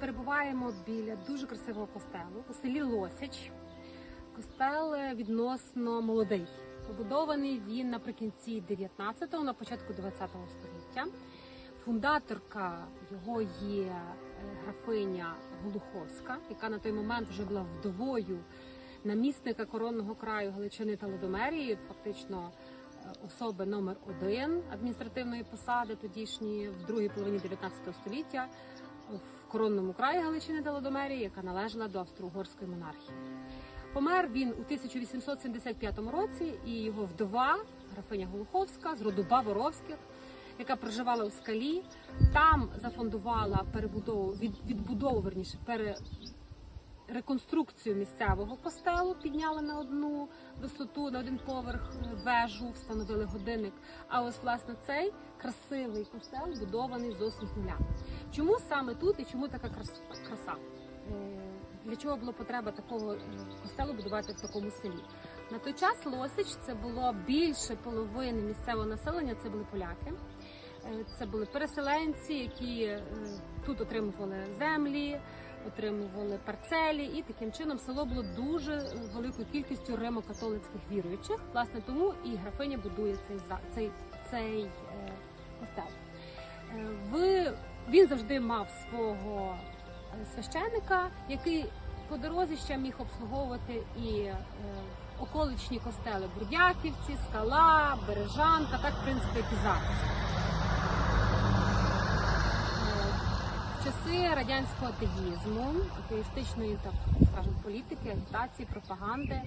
перебуваємо біля дуже красивого костелу у селі Лосяч. Костел відносно молодий. Побудований він наприкінці 19-го, на початку 20-го століття. Фундаторка його є е, графиня Голуховська, яка на той момент вже була вдовою намісника коронного краю Галичини та Лодомерії, фактично е, особи номер один адміністративної посади, тодішньої в другій половині 19 століття в коронному краї Галичини та яка належала до австро-угорської монархії. Помер він у 1875 році, і його вдова, графиня Голуховська, з роду Баворовських, яка проживала у скалі, там зафондувала перебудову від, відбудову верніше пере, реконструкцію місцевого костелу, підняли на одну висоту, на один поверх вежу, встановили годинник. А ось власне цей красивий костел будований зовсім з нуля. Чому саме тут і чому така крас- краса? Е, Для чого була потреба такого е, костелу будувати в такому селі? На той час Лосич це було більше половини місцевого населення. Це були поляки. Е, Це були переселенці, які тут отримували землі, отримували парцелі, і таким чином село було дуже великою кількістю римо-католицьких віруючих. Власне, тому і графиня будує цей цей, цей костел. Він завжди мав свого е, священика, який по дорозі ще міг обслуговувати і е, околичні костели Бурдяківці, Скала, Бережанка, так в принципі, як і зараз. Е, В часи радянського атеїзму, атеїстичної так скажімо, політики, агітації, пропаганди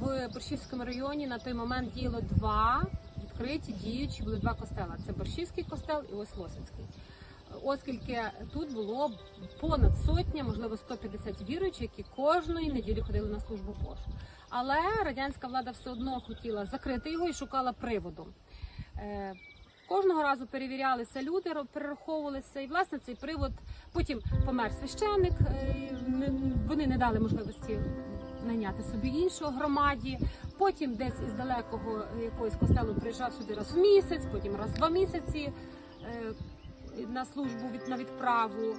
в Борщівському районі на той момент діяло два відкриті діючі були два костела. Це Борщівський костел і ось Лосинський. Оскільки тут було понад сотня, можливо 150 віруючих, які кожної неділі ходили на службу пошту. Але радянська влада все одно хотіла закрити його і шукала приводу. Е, Кожного разу перевірялися люди, перераховувалися, і власне цей привод. Потім помер священник. е, Вони не дали можливості найняти собі іншого громаді. Потім десь із далекого якогось костелу приїжджав сюди раз в місяць, потім раз в два місяці е, на службу від на відправу е,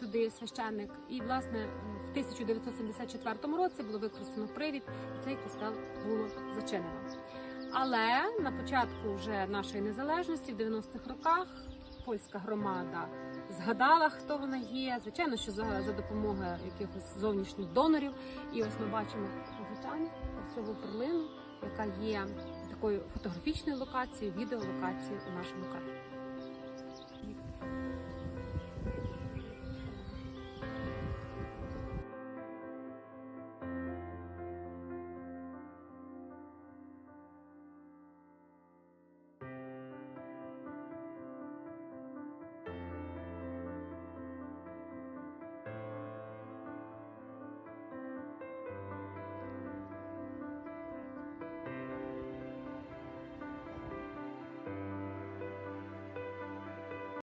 сюди священник. І власне в 1974 році було використано привід, і цей костел було зачинено. Але на початку вже нашої незалежності, в 90-х роках, польська громада згадала, хто вона є. Звичайно, що за, за допомогою якихось зовнішніх донорів. І ось ми бачимо звичайно цього перлину, яка є такою фотографічною локацією, відеолокацією у нашому краї.